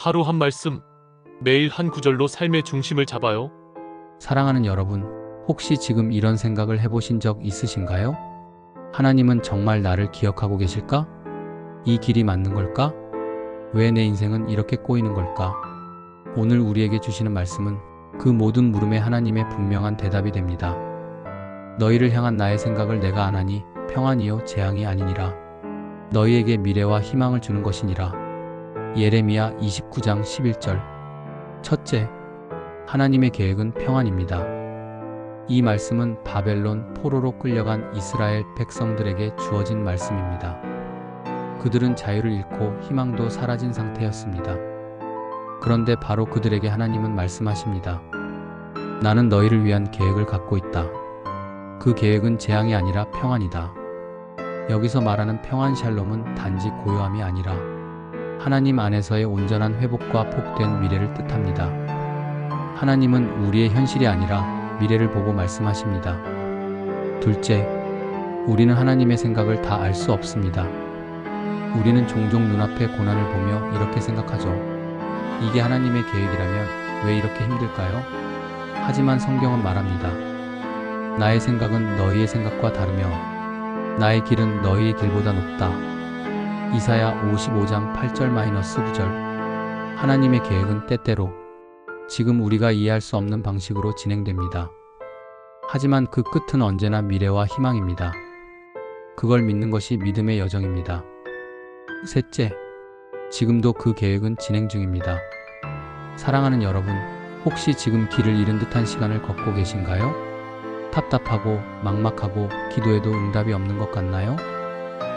하루 한 말씀, 매일 한 구절로 삶의 중심을 잡아요. 사랑하는 여러분, 혹시 지금 이런 생각을 해보신 적 있으신가요? 하나님은 정말 나를 기억하고 계실까? 이 길이 맞는 걸까? 왜 내 인생은 이렇게 꼬이는 걸까? 오늘 우리에게 주시는 말씀은 그 모든 물음에 하나님의 분명한 대답이 됩니다. 너희를 향한 나의 생각을 내가 안하니 평안이요 재앙이 아니니라. 너희에게 미래와 희망을 주는 것이니라. 예레미야 29장 11절. 첫째, 하나님의 계획은 평안입니다. 이 말씀은 바벨론 포로로 끌려간 이스라엘 백성들에게 주어진 말씀입니다. 그들은 자유를 잃고 희망도 사라진 상태였습니다. 그런데 바로 그들에게 하나님은 말씀하십니다. 나는 너희를 위한 계획을 갖고 있다. 그 계획은 재앙이 아니라 평안이다. 여기서 말하는 평안 샬롬은 단지 고요함이 아니라 하나님 안에서의 온전한 회복과 복된 미래를 뜻합니다. 하나님은 우리의 현실이 아니라 미래를 보고 말씀하십니다. 둘째, 우리는 하나님의 생각을 다 알 수 없습니다. 우리는 종종 눈앞의 고난을 보며 이렇게 생각하죠. 이게 하나님의 계획이라면 왜 이렇게 힘들까요? 하지만 성경은 말합니다. 나의 생각은 너희의 생각과 다르며 나의 길은 너희의 길보다 높다. 이사야 55장 8절 마이너스 9절 하나님의 계획은 때때로 지금 우리가 이해할 수 없는 방식으로 진행됩니다. 하지만 그 끝은 언제나 미래와 희망입니다. 그걸 믿는 것이 믿음의 여정입니다. 셋째, 지금도 그 계획은 진행 중입니다. 사랑하는 여러분, 혹시 지금 길을 잃은 듯한 시간을 걷고 계신가요? 답답하고 막막하고 기도해도 응답이 없는 것 같나요?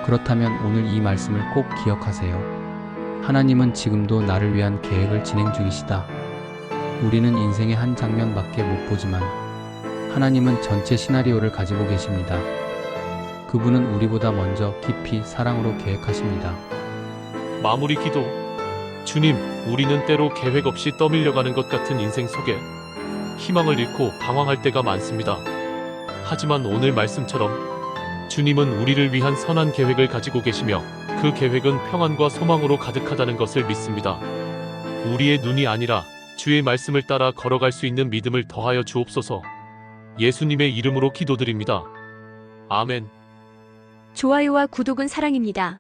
그렇다면 오늘 이 말씀을 꼭 기억하세요. 하나님은 지금도 나를 위한 계획을 진행 중이시다. 우리는 인생의 한 장면밖에 못 보지만 하나님은 전체 시나리오를 가지고 계십니다. 그분은 우리보다 먼저 깊이 사랑으로 계획하십니다. 마무리 기도. 주님, 우리는 때로 계획 없이 떠밀려가는 것 같은 인생 속에 희망을 잃고 방황할 때가 많습니다. 하지만 오늘 말씀처럼 주님은 우리를 위한 선한 계획을 가지고 계시며 그 계획은 평안과 소망으로 가득하다는 것을 믿습니다. 우리의 눈이 아니라 주의 말씀을 따라 걸어갈 수 있는 믿음을 더하여 주옵소서. 예수님의 이름으로 기도드립니다. 아멘. 좋아요와 구독은 사랑입니다.